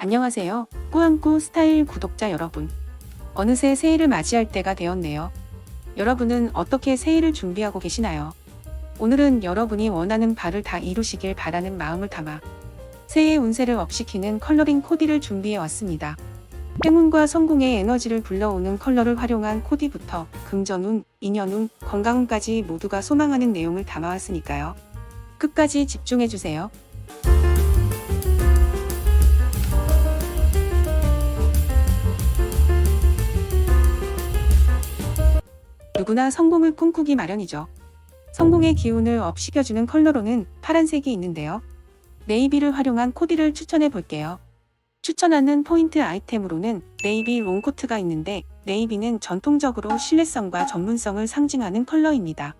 안녕하세요. 꾸안꾸 스타일 구독자 여러분. 어느새 새해를 맞이할 때가 되었네요. 여러분은 어떻게 새해를 준비하고 계시나요? 오늘은 여러분이 원하는 바를 다 이루시길 바라는 마음을 담아 새해 운세를 업시키는 컬러링 코디를 준비해 왔습니다. 행운과 성공의 에너지를 불러오는 컬러를 활용한 코디부터 금전운, 인연운, 건강운까지 모두가 소망하는 내용을 담아왔으니까요. 끝까지 집중해주세요. 누구나 성공을 꿈꾸기 마련이죠. 성공의 기운을 업시켜주는 컬러로는 파란색이 있는데요. 네이비를 활용한 코디를 추천해 볼게요. 추천하는 포인트 아이템으로는 네이비 롱코트가 있는데 네이비는 전통적으로 신뢰성과 전문성을 상징하는 컬러입니다.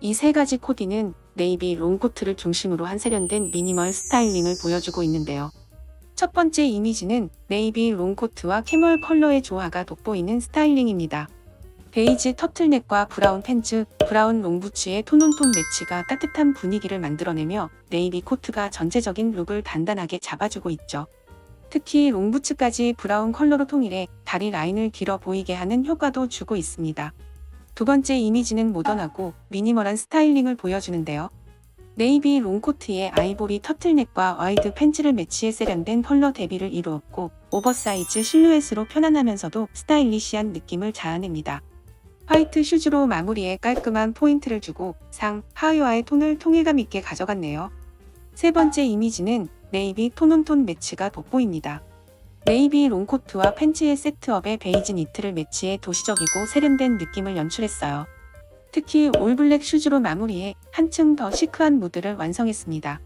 이 세 가지 코디는 네이비 롱코트를 중심으로 한 세련된 미니멀 스타일링을 보여주고 있는데요. 첫 번째 이미지는 네이비 롱코트와 캐멀 컬러의 조화가 돋보이는 스타일링입니다. 베이지 터틀넥과 브라운 팬츠, 브라운 롱부츠의 톤온톤 매치가 따뜻한 분위기를 만들어내며 네이비 코트가 전체적인 룩을 단단하게 잡아주고 있죠. 특히 롱부츠까지 브라운 컬러로 통일해 다리 라인을 길어 보이게 하는 효과도 주고 있습니다. 두 번째 이미지는 모던하고 미니멀한 스타일링을 보여주는데요. 네이비 롱코트에 아이보리 터틀넥과 와이드 팬츠를 매치해 세련된 컬러 대비를 이루었고 오버사이즈 실루엣으로 편안하면서도 스타일리시한 느낌을 자아냅니다. 화이트 슈즈로 마무리에 깔끔한 포인트를 주고 상, 하의와의 톤을 통일감 있게 가져갔네요. 세 번째 이미지는 네이비 톤온톤 매치가 돋보입니다. 네이비 롱코트와 팬츠의 세트업에 베이지 니트를 매치해 도시적이고 세련된 느낌을 연출했어요. 특히 올블랙 슈즈로 마무리해 한층 더 시크한 무드를 완성했습니다.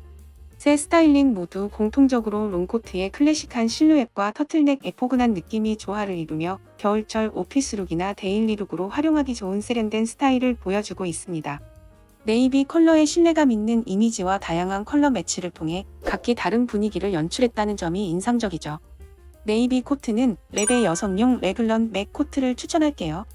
세 스타일링 모두 공통적으로 롱코트의 클래식한 실루엣과 터틀넥 에포근한 느낌이 조화를 이루며 겨울철 오피스룩이나 데일리룩으로 활용하기 좋은 세련된 스타일을 보여주고 있습니다. 네이비 컬러의 신뢰감 있는 이미지와 다양한 컬러 매치를 통해 각기 다른 분위기를 연출했다는 점이 인상적이죠. 네이비 코트는 랩의 여성용 레글런 맥 코트를 추천할게요.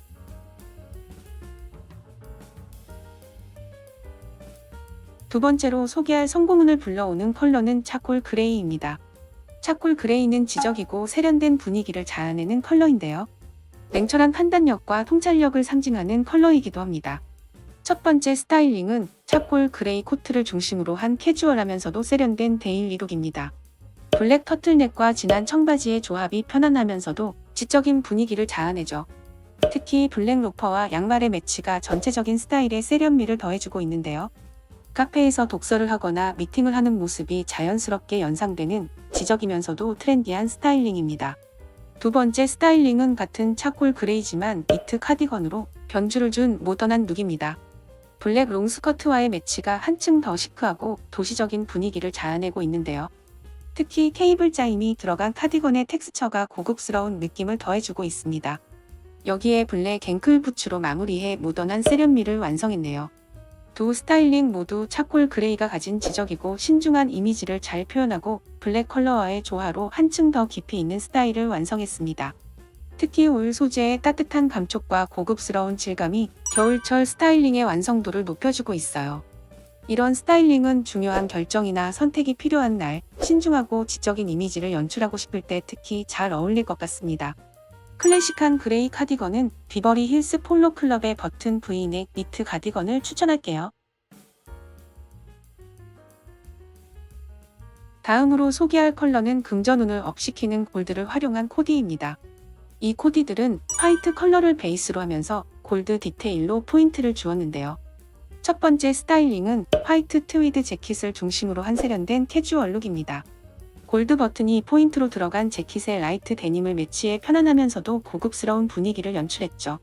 두 번째로 소개할 성공운을 불러오는 컬러는 차콜 그레이입니다. 차콜 그레이는 지적이고 세련된 분위기를 자아내는 컬러인데요. 냉철한 판단력과 통찰력을 상징하는 컬러이기도 합니다. 첫 번째 스타일링은 차콜 그레이 코트를 중심으로 한 캐주얼하면서도 세련된 데일리룩입니다. 블랙 터틀넥과 진한 청바지의 조합이 편안하면서도 지적인 분위기를 자아내죠. 특히 블랙 로퍼와 양말의 매치가 전체적인 스타일에 세련미를 더해주고 있는데요. 카페에서 독서를 하거나 미팅을 하는 모습이 자연스럽게 연상되는 지적이면서도 트렌디한 스타일링입니다. 두 번째 스타일링은 같은 차콜 그레이지만 니트 카디건으로 변주를 준 모던한 룩입니다. 블랙 롱스커트와의 매치가 한층 더 시크하고 도시적인 분위기를 자아내고 있는데요. 특히 케이블 짜임이 들어간 카디건의 텍스처가 고급스러운 느낌을 더해주고 있습니다. 여기에 블랙 갱클 부츠로 마무리해 모던한 세련미를 완성했네요. 두 스타일링 모두 차콜 그레이가 가진 지적이고 신중한 이미지를 잘 표현하고 블랙 컬러와의 조화로 한층 더 깊이 있는 스타일을 완성했습니다. 특히 울 소재의 따뜻한 감촉과 고급스러운 질감이 겨울철 스타일링의 완성도를 높여주고 있어요. 이런 스타일링은 중요한 결정이나 선택이 필요한 날, 신중하고 지적인 이미지를 연출하고 싶을 때 특히 잘 어울릴 것 같습니다. 클래식한 그레이 카디건은 비버리 힐스 폴로 클럽의 버튼 V넥 니트 가디건을 추천할게요. 다음으로 소개할 컬러는 금전운을 업시키는 골드를 활용한 코디입니다. 이 코디들은 화이트 컬러를 베이스로 하면서 골드 디테일로 포인트를 주었는데요. 첫 번째 스타일링은 화이트 트위드 재킷을 중심으로 한 세련된 캐주얼 룩입니다. 골드 버튼이 포인트로 들어간 재킷에 라이트 데님을 매치해 편안하면서도 고급스러운 분위기를 연출했죠.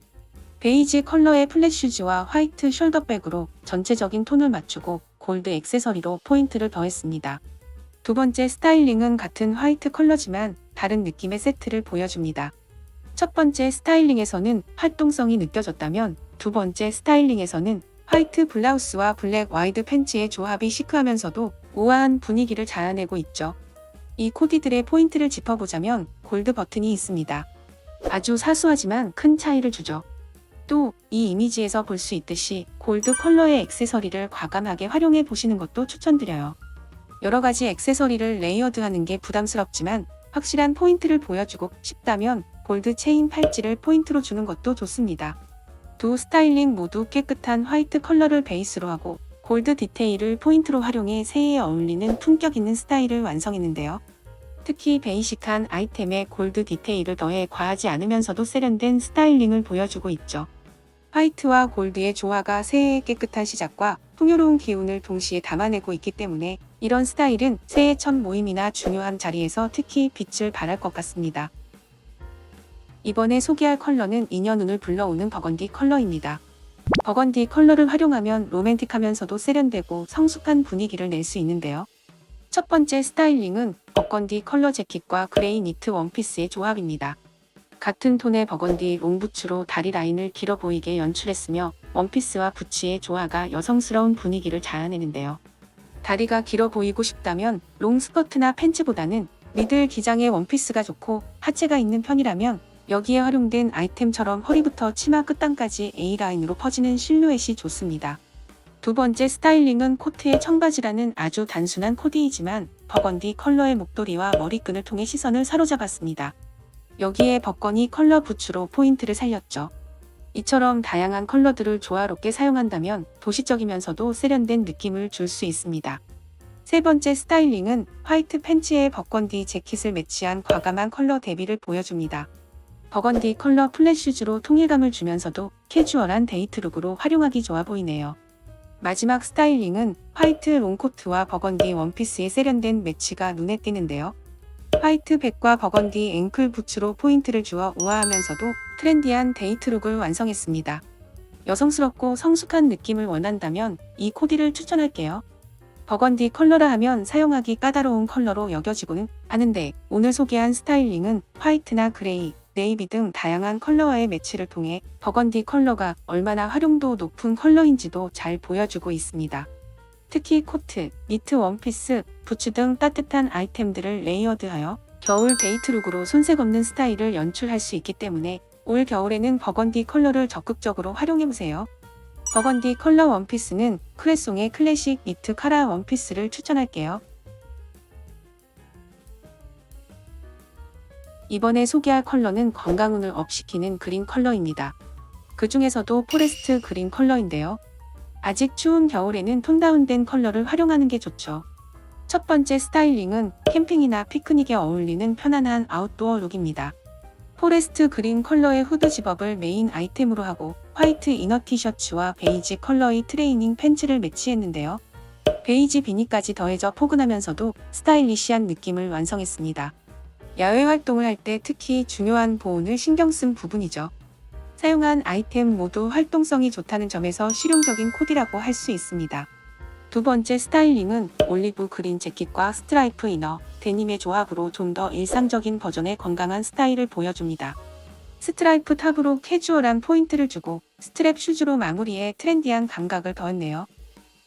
베이지 컬러의 플랫 슈즈와 화이트 숄더백으로 전체적인 톤을 맞추고 골드 액세서리로 포인트를 더했습니다. 두 번째 스타일링은 같은 화이트 컬러지만 다른 느낌의 세트를 보여줍니다. 첫 번째 스타일링에서는 활동성이 느껴졌다면 두 번째 스타일링에서는 화이트 블라우스와 블랙 와이드 팬츠의 조합이 시크하면서도 우아한 분위기를 자아내고 있죠. 이 코디들의 포인트를 짚어보자면 골드 버튼이 있습니다. 아주 사소하지만 큰 차이를 주죠. 또 이 이미지에서 볼 수 있듯이 골드 컬러의 액세서리를 과감하게 활용해 보시는 것도 추천드려요. 여러 가지 액세서리를 레이어드하는 게 부담스럽지만 확실한 포인트를 보여주고 싶다면 골드 체인 팔찌를 포인트로 주는 것도 좋습니다. 두 스타일링 모두 깨끗한 화이트 컬러를 베이스로 하고 골드 디테일을 포인트로 활용해 새해에 어울리는 품격 있는 스타일을 완성했는데요. 특히 베이식한 아이템에 골드 디테일을 더해 과하지 않으면서도 세련된 스타일링을 보여주고 있죠. 화이트와 골드의 조화가 새해의 깨끗한 시작과 풍요로운 기운을 동시에 담아내고 있기 때문에 이런 스타일은 새해 첫 모임이나 중요한 자리에서 특히 빛을 발할 것 같습니다. 이번에 소개할 컬러는 인연운을 불러오는 버건디 컬러입니다. 버건디 컬러를 활용하면 로맨틱하면서도 세련되고 성숙한 분위기를 낼 수 있는데요. 첫 번째 스타일링은 버건디 컬러 재킷과 그레이 니트 원피스의 조합입니다. 같은 톤의 버건디 롱부츠로 다리 라인을 길어 보이게 연출했으며 원피스와 부츠의 조화가 여성스러운 분위기를 자아내는데요. 다리가 길어 보이고 싶다면 롱 스커트나 팬츠보다는 미들 기장의 원피스가 좋고 하체가 있는 편이라면 여기에 활용된 아이템처럼 허리부터 치마 끝단까지 A라인으로 퍼지는 실루엣이 좋습니다. 두 번째 스타일링은 코트의 청바지라는 아주 단순한 코디이지만 버건디 컬러의 목도리와 머리끈을 통해 시선을 사로잡았습니다. 여기에 버건이 컬러 부츠로 포인트를 살렸죠. 이처럼 다양한 컬러들을 조화롭게 사용한다면 도시적이면서도 세련된 느낌을 줄 수 있습니다. 세 번째 스타일링은 화이트 팬츠에 버건디 재킷을 매치한 과감한 컬러 대비를 보여줍니다. 버건디 컬러 플랫 슈즈로 통일감을 주면서도 캐주얼한 데이트룩으로 활용하기 좋아 보이네요. 마지막 스타일링은 화이트 롱코트와 버건디 원피스의 세련된 매치가 눈에 띄는데요. 화이트 백과 버건디 앵클 부츠로 포인트를 주어 우아하면서도 트렌디한 데이트룩을 완성했습니다. 여성스럽고 성숙한 느낌을 원한다면 이 코디를 추천할게요. 버건디 컬러라 하면 사용하기 까다로운 컬러로 여겨지고는 하는데 오늘 소개한 스타일링은 화이트나 그레이, 네이비 등 다양한 컬러와의 매치를 통해 버건디 컬러가 얼마나 활용도 높은 컬러인지도 잘 보여주고 있습니다. 특히 코트, 니트 원피스, 부츠 등 따뜻한 아이템들을 레이어드하여 겨울 데이트 룩으로 손색 없는 스타일을 연출할 수 있기 때문에 올 겨울에는 버건디 컬러를 적극적으로 활용해보세요. 버건디 컬러 원피스는 크레송의 클래식 니트 카라 원피스를 추천할게요. 이번에 소개할 컬러는 건강운을 업시키는 그린 컬러입니다. 그 중에서도 포레스트 그린 컬러인데요. 아직 추운 겨울에는 톤 다운된 컬러를 활용하는 게 좋죠. 첫 번째 스타일링은 캠핑이나 피크닉에 어울리는 편안한 아웃도어 룩입니다. 포레스트 그린 컬러의 후드 집업을 메인 아이템으로 하고 화이트 이너 티셔츠와 베이지 컬러의 트레이닝 팬츠를 매치했는데요. 베이지 비니까지 더해져 포근하면서도 스타일리시한 느낌을 완성했습니다. 야외 활동을 할 때 특히 중요한 보온을 신경 쓴 부분이죠. 사용한 아이템 모두 활동성이 좋다는 점에서 실용적인 코디라고 할 수 있습니다. 두 번째 스타일링은 올리브 그린 재킷과 스트라이프 이너, 데님의 조합으로 좀 더 일상적인 버전의 건강한 스타일을 보여줍니다. 스트라이프 탑으로 캐주얼한 포인트를 주고 스트랩 슈즈로 마무리해 트렌디한 감각을 더했네요.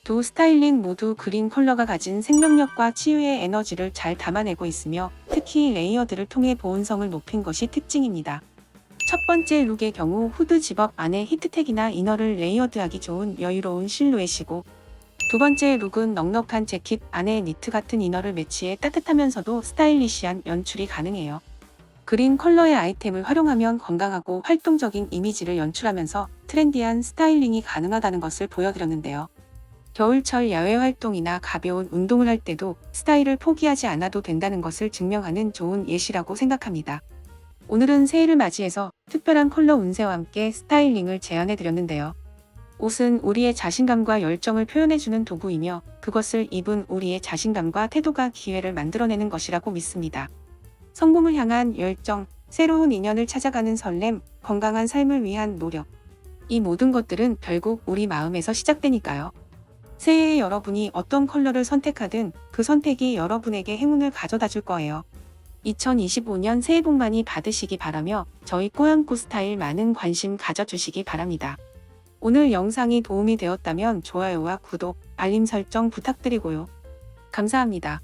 두 스타일링 모두 그린 컬러가 가진 생명력과 치유의 에너지를 잘 담아내고 있으며 특히 레이어드를 통해 보온성을 높인 것이 특징입니다. 첫 번째 룩의 경우 후드 집업 안에 히트텍이나 이너를 레이어드하기 좋은 여유로운 실루엣이고 두 번째 룩은 넉넉한 재킷 안에 니트 같은 이너를 매치해 따뜻하면서도 스타일리시한 연출이 가능해요. 그린 컬러의 아이템을 활용하면 건강하고 활동적인 이미지를 연출하면서 트렌디한 스타일링이 가능하다는 것을 보여드렸는데요. 겨울철 야외 활동이나 가벼운 운동을 할 때도 스타일을 포기하지 않아도 된다는 것을 증명하는 좋은 예시라고 생각합니다. 오늘은 새해를 맞이해서 특별한 컬러 운세와 함께 스타일링을 제안해 드렸는데요. 옷은 우리의 자신감과 열정을 표현해주는 도구이며 그것을 입은 우리의 자신감과 태도가 기회를 만들어내는 것이라고 믿습니다. 성공을 향한 열정, 새로운 인연을 찾아가는 설렘, 건강한 삶을 위한 노력. 이 모든 것들은 결국 우리 마음에서 시작되니까요. 새해에 여러분이 어떤 컬러를 선택하든 그 선택이 여러분에게 행운을 가져다 줄 거예요. 2025년 새해 복 많이 받으시기 바라며 저희 꼬양꼬 스타일 많은 관심 가져주시기 바랍니다. 오늘 영상이 도움이 되었다면 좋아요와 구독, 알림 설정 부탁드리고요. 감사합니다.